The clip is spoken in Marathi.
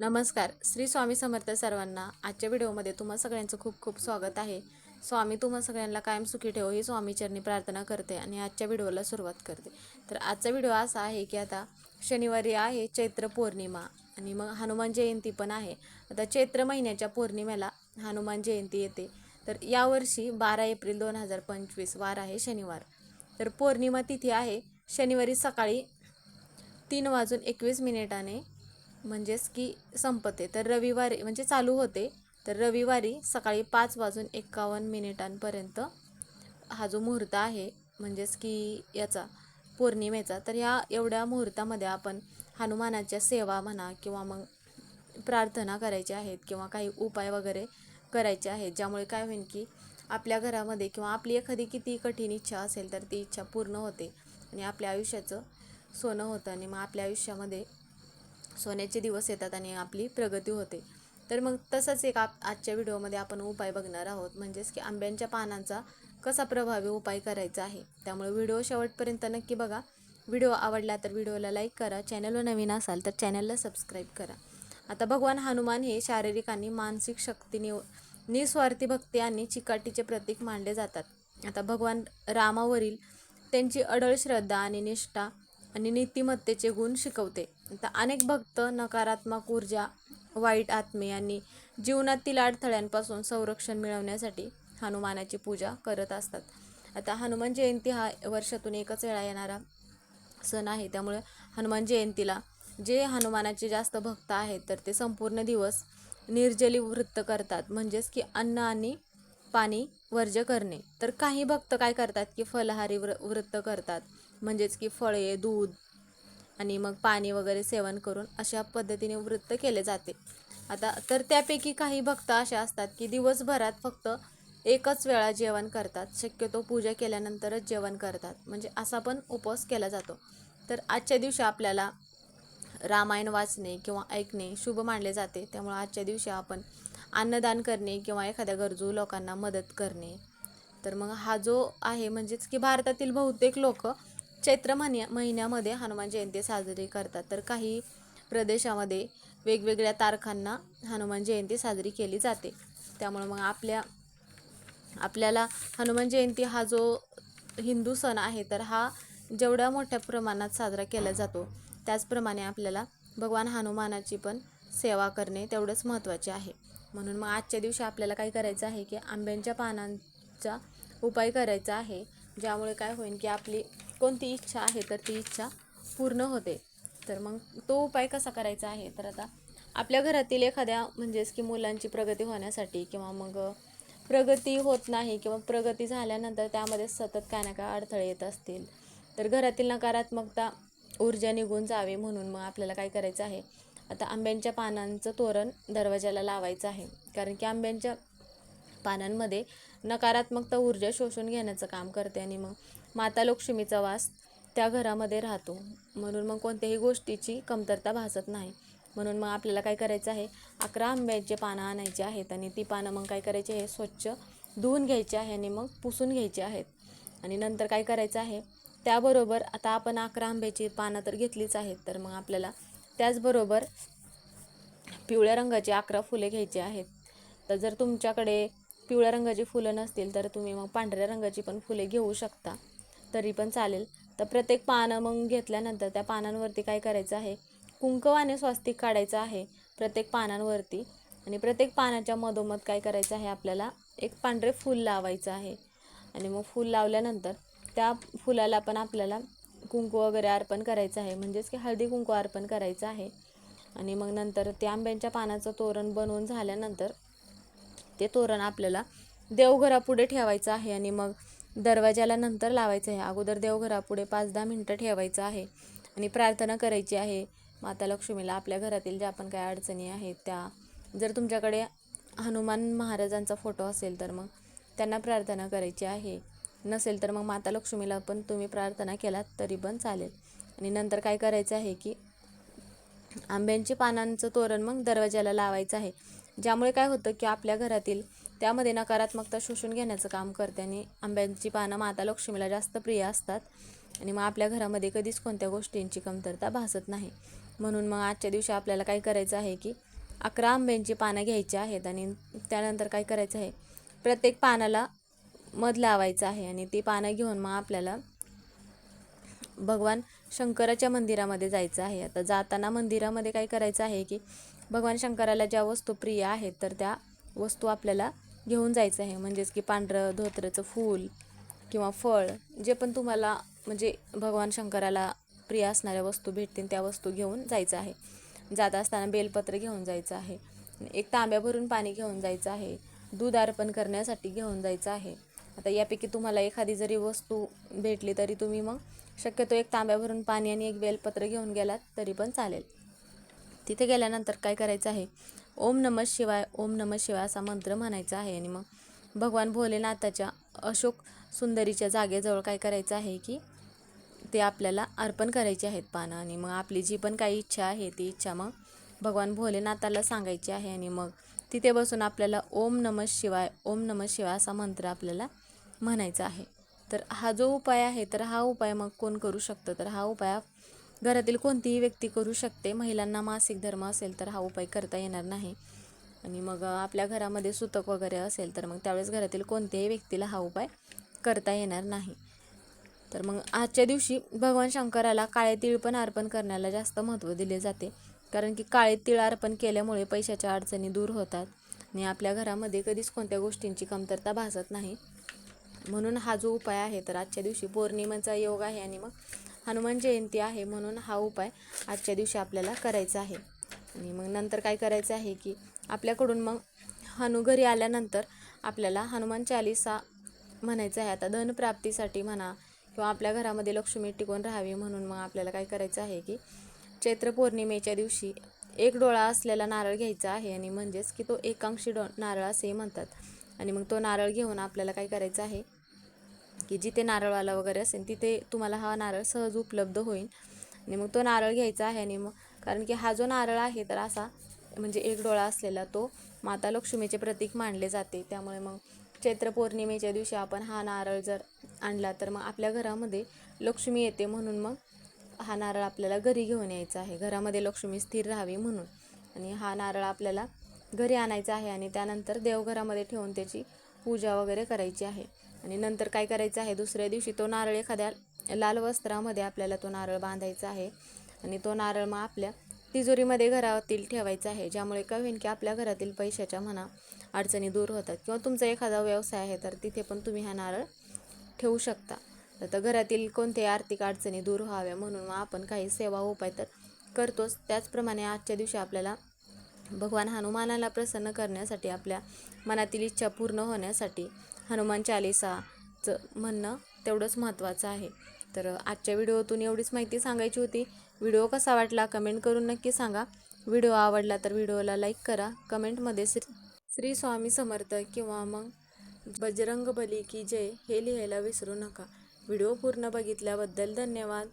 नमस्कार. श्री स्वामी समर्थ सर्वांना आजच्या व्हिडिओमध्ये तुम्हा सगळ्यांचं खूप खूप स्वागत आहे. स्वामी तुम्हा सगळ्यांना कायम सुखी ठेव ही स्वामीचरणी प्रार्थना करते आणि आजच्या व्हिडिओला सुरुवात करते. तर आजचा व्हिडिओ असा आहे की आता शनिवारी आहे चैत्र पौर्णिमा आणि मग हनुमान जयंती पण आहे. आता चैत्र महिन्याच्या पौर्णिमेला हनुमान जयंती येते. तर यावर्षी बारा एप्रिल दोन हजार पंचवीस वार आहे शनिवार. तर पौर्णिमा तिथी आहे. शनिवारी सकाळी तीन वाजून एकवीस मिनिटाने म्हणजेच की संपते तर रविवारी म्हणजे चालू होते. तर रविवारी सकाळी पाच वाजून एकावन्न मिनिटांपर्यंत हा जो मुहूर्त आहे म्हणजेच की याचा पौर्णिमेचा तर ह्या एवढ्या मुहूर्तामध्ये आपण हनुमानाच्या सेवा म्हणा किंवा मग प्रार्थना करायच्या आहेत किंवा काही उपाय वगैरे करायचे आहेत ज्यामुळे काय होईल की आपल्या घरामध्ये किंवा आपली एखादी किती कठीण इच्छा असेल तर ती इच्छा पूर्ण होते आणि आपल्या आयुष्याचं सोनं होतं आणि मग आपल्या आयुष्यामध्ये सोन्याचे दिवस येतात आणि आपली प्रगती होते. तर मग तसंच एक आप आजच्या व्हिडिओमध्ये आपण उपाय बघणार आहोत. म्हणजेच की आंब्यांच्या पानांचा कसा प्रभावी उपाय करायचा आहे. त्यामुळे व्हिडिओ शेवटपर्यंत नक्की बघा. व्हिडिओ आवडला तर व्हिडिओला लाईक करा. चॅनलवर नवीन असाल तर चॅनलला सबस्क्राईब करा. आता भगवान हनुमान हे शारीरिक आणि मानसिक शक्तीने निस्वार्थी भक्ती आणि चिकाटीचे प्रतीक मानले जातात. आता भगवान रामावरील त्यांची अडळ श्रद्धा आणि निष्ठा आणि नीतिमत्तेचे गुण शिकवते. आता अनेक भक्त नकारात्मक ऊर्जा वाईट आत्मे आणि जीवनातील अडथळ्यांपासून संरक्षण मिळवण्यासाठी हनुमानाची पूजा करत असतात. आता हनुमान जयंती हा वर्षातून एकच वेळा येणारा सण आहे. त्यामुळे हनुमान जयंतीला जे हनुमानाचे जास्त भक्त आहेत तर ते संपूर्ण दिवस निर्जली वृत्त करतात. म्हणजेच की अन्न आणि पाणी वर्ज्य करणे. तर काही भक्त काय करतात की फलहारी व्र वृत्त करतात. म्हणजेच की फळे दूध आणि मग पाणी वगैरे सेवन करून अशा पद्धतीने वृत्त केले जाते. आता तर त्यापैकी काही भक्त असे असतात की दिवसभरात फक्त एकच वेळा जेवण करतात. शक्यतो पूजा केल्यानंतरच जेवण करतात. म्हणजे असा पण उपवास केला जातो. तर आजच्या दिवशी आपल्याला रामायण वाचणे किंवा ऐकणे शुभ मानले जाते. त्यामुळे आजच्या दिवशी आपण अन्नदान करणे किंवा एखाद्या गरजू लोकांना मदत करणे. तर मग हा जो आहे म्हणजेच की भारतातील बहुतेक लोक चैत्र महिन्या महिन्यामध्ये हनुमान जयंती साजरी करतात. तर काही प्रदेशामध्ये वेगवेगळ्या तारखांना हनुमान जयंती साजरी केली जाते. त्यामुळे मग आपल्या आपल्याला हनुमान जयंती हा जो हिंदू सण आहे तर हा जेवढ्या मोठ्या प्रमाणात साजरा केला जातो त्याचप्रमाणे आपल्याला भगवान हनुमानाची पण सेवा करणे तेवढंच महत्त्वाचे आहे. म्हणून मग आजच्या दिवशी आपल्याला काय करायचं आहे की आंब्यांच्या पानांचा उपाय करायचा आहे. ज्यामुळे काय होईल की आपली कोणती इच्छा आहे तर ती इच्छा पूर्ण होते. तर मग तो उपाय कसा करायचा आहे? तर आता आपल्या घरातील एखाद्या म्हणजेच की मुलांची प्रगती होण्यासाठी किंवा मग प्रगती होत नाही किंवा प्रगती झाल्यानंतर त्यामध्ये सतत काय ना काय अडथळे येत असतील. तर घरातील नकारात्मकता ऊर्जा निघून जावे म्हणून मग आपल्याला काय करायचं आहे? आता आंब्यांच्या पानांचं तोरण दरवाजाला लावायचं आहे. कारण की आंब्यांच्या पानांमध्ये नकारात्मकता ऊर्जा शोषून घेण्याचं काम करते आणि मग माता लक्ष्मीचा वास त्या घरामध्ये राहतो. म्हणून मग कोणत्याही गोष्टीची कमतरता भासत नाही. म्हणून मग आपल्याला काय करायचं आहे? अकरा आंब्याचे पानं आणायचे आहेत आणि ती पानं मग काय करायची आहे? स्वच्छ धुवून घ्यायची आहे आणि मग पुसून घ्यायची आहेत. आणि नंतर काय करायचं आहे? त्याबरोबर आता आपण अकरा आंब्याची पानं तर घेतलीच आहेत तर मग आपल्याला त्याचबरोबर पिवळ्या रंगाची अकरा फुले घ्यायची आहेत. तर जर तुमच्याकडे पिवळ्या रंगाची फुलं नसतील तर तुम्ही मग पांढऱ्या रंगाची पण फुले घेऊ शकता. तरी पण चालेल. तर प्रत्येक पानं मग घेतल्यानंतर त्या पानांवरती काय करायचं आहे? कुंकवाने स्वास्तिक काढायचं आहे प्रत्येक पानांवरती. आणि प्रत्येक पानाच्या मधोमध काय करायचं आहे? आपल्याला एक पांढरे फूल लावायचं आहे. आणि मग फूल लावल्यानंतर त्या फुलाला पण आपल्याला कुंकू वगैरे अर्पण करायचं आहे. म्हणजेच की हळदी कुंकू अर्पण करायचं आहे. आणि मग नंतर ते आंब्यांच्या पानाचं तोरण बनवून झाल्यानंतर ते तोरण आपल्याला देवघरापुढे ठेवायचं आहे आणि मग दरवाजाला नंतर लावायचं आहे. अगोदर देवघरापुढे पाच दहा मिनटं ठेवायचं आहे आणि प्रार्थना करायची आहे. माता लक्ष्मीला आपल्या घरातील ज्या पण काय अडचणी आहेत त्या जर तुमच्याकडे हनुमान महाराजांचा फोटो असेल तर मग त्यांना प्रार्थना करायची आहे. नसेल तर मग माता लक्ष्मीला पण तुम्ही प्रार्थना केलात तरी पण चालेल. आणि नंतर काय करायचं आहे की आंब्यांची पानांचं तोरण मग दरवाजाला लावायचं आहे. ज्यामुळे काय होतं की आपल्या घरातील त्यामध्ये नकारात्मकता शोषून घेण्याचं काम करते आणि आंब्यांची पानं माता लक्ष्मीला जास्त प्रिय असतात. आणि मग आपल्या घरामध्ये कधीच कोणत्या गोष्टींची कमतरता भासत नाही. म्हणून मग आजच्या दिवशी आपल्याला काय करायचं आहे की अकरा आंब्यांची पानं घ्यायची आहेत आणि त्यानंतर काय करायचं आहे प्रत्येक पानाला मध लावायचं आहे आणि ती पानं घेऊन मग आपल्याला भगवान शंकराच्या मंदिरामध्ये जायचं आहे. आता जाताना मंदिरामध्ये काय करायचं आहे की भगवान शंकराला ज्या वस्तू प्रिय आहेत तर त्या वस्तू आपल्याला घेऊन जायचं आहे. म्हणजेच की पांढरं धोत्राचं फूल किंवा फळ जे पण तुम्हाला म्हणजे भगवान शंकराला प्रिय असणाऱ्या वस्तू भेटतील त्या वस्तू घेऊन जायचं आहे. जात असताना बेलपत्र घेऊन जायचं आहे. एक तांब्या भरून पाणी घेऊन जायचं आहे. दूध अर्पण करण्यासाठी घेऊन जायचं आहे. आता यापैकी तुम्हाला एखादी जरी वस्तू भेटली तरी तुम्ही मग शक्यतो एक तांब्या भरून पाणी आणि एक बेलपत्र घेऊन गेलात तरी पण चालेल. तिथे गेल्यानंतर काय करायचं आहे? ओम नमः शिवाय ओम नमः शिवाय असा मंत्र म्हणायचा आहे. आणि मग भगवान भोलेनाथाच्या अशोक सुंदरीच्या जागेजवळ काय करायचं आहे की ते आपल्याला अर्पण करायचे आहेत पानं. आणि मग आपली जी पण काही इच्छा आहे ती इच्छा मग भगवान भोलेनाथाला सांगायची आहे. आणि मग तिथे बसून आपल्याला ओम नमः शिवाय ओम नमः शिवाय असा मंत्र आपल्याला म्हणायचा आहे. तर हा जो उपाय आहे तर हा उपाय मग कोण करू शकतं? तर हा उपाय घरातील कोणतीही व्यक्ती करू शकते. महिलांना मासिक धर्म असेल तर हा उपाय करता येणार नाही. आणि मग आपल्या घरामध्ये सुतक वगैरे असेल तर मग त्यावेळेस घरातील कोणत्याही व्यक्तीला हा उपाय करता येणार नाही. तर मग आजच्या दिवशी भगवान शंकराला काळे तीळ पण अर्पण करण्याला जास्त महत्त्व दिले जाते. कारण की काळे तीळ अर्पण केल्यामुळे पैशाच्या अडचणी दूर होतात. आणि आपल्या घरामध्ये कधीच कोणत्या गोष्टींची कमतरता भासत नाही. म्हणून हा जो उपाय आहे तर आजच्या दिवशी पौर्णिमेचा योग आहे. आणि मग हनुमान जयंती आहे म्हणून हा उपाय आजच्या दिवशी आपल्याला करायचा आहे. आणि मग नंतर काय करायचं आहे की आपल्याकडून मग हनु घरी आल्यानंतर आपल्याला हनुमान चालिसा म्हणायचं आहे. आता धनप्राप्तीसाठी म्हणा किंवा आपल्या घरामध्ये लक्ष्मी टिकून राहावी म्हणून मग आपल्याला काय करायचं आहे की चैत्र पौर्णिमेच्या दिवशी एक डोळा असलेला नारळ घ्यायचा आहे आणि म्हणजेच की तो एकांशी डो नारळ असेही म्हणतात. आणि मग तो नारळ घेऊन आपल्याला काय करायचं आहे की जिथे नारळवाला वगैरे असेल तिथे तुम्हाला हा नारळ सहज उपलब्ध होईल. आणि मग तो नारळ घ्यायचा आहे आणि मग कारण की हा जो नारळ आहे तर असा म्हणजे एक डोळा असलेला तो माता लक्ष्मीचे प्रतीक मानले जाते. त्यामुळे मग चैत्र पौर्णिमेच्या दिवशी आपण हा नारळ जर आणला तर मग आपल्या घरामध्ये लक्ष्मी येते म्हणून मग हा नारळ आपल्याला घरी घेऊन यायचा आहे. घरामध्ये लक्ष्मी स्थिर राहावी म्हणून. आणि हा नारळ आपल्याला घरी आणायचा आहे आणि त्यानंतर देवघरामध्ये ठेवून त्याची पूजा वगैरे करायची आहे. आणि नंतर काय करायचं आहे दुसऱ्या दिवशी तो नारळ एखाद्या लाल वस्त्रामध्ये आपल्याला तो नारळ बांधायचा आहे. आणि तो नारळ मग आपल्या तिजोरीमध्ये घरातील ठेवायचा आहे ज्यामुळे काय होईल की आपल्या घरातील पैशाच्या म्हणा अडचणी दूर होतात. किंवा तुमचा एखादा व्यवसाय आहे तर तिथे पण तुम्ही हा नारळ ठेवू शकता. तर घरातील कोणत्याही आर्थिक अडचणी दूर व्हाव्या म्हणून मग आपण काही सेवा उपाय तर करतोच. त्याचप्रमाणे आजच्या दिवशी आपल्याला भगवान हनुमानाला प्रसन्न करण्यासाठी आपल्या मनातील इच्छा पूर्ण होण्यासाठी हनुमान चालिसाचं म्हणणं तेवढंच महत्त्वाचं आहे. तर आजच्या व्हिडिओतून एवढीच माहिती सांगायची होती. व्हिडिओ कसा वाटला कमेंट करून नक्की सांगा. व्हिडिओ आवडला तर व्हिडिओला लाईक करा. कमेंटमध्ये श्री श्री स्वामी समर्थ किंवा मग बजरंग बली की जय हे लिहायला विसरू नका. व्हिडिओ पूर्ण बघितल्याबद्दल धन्यवाद.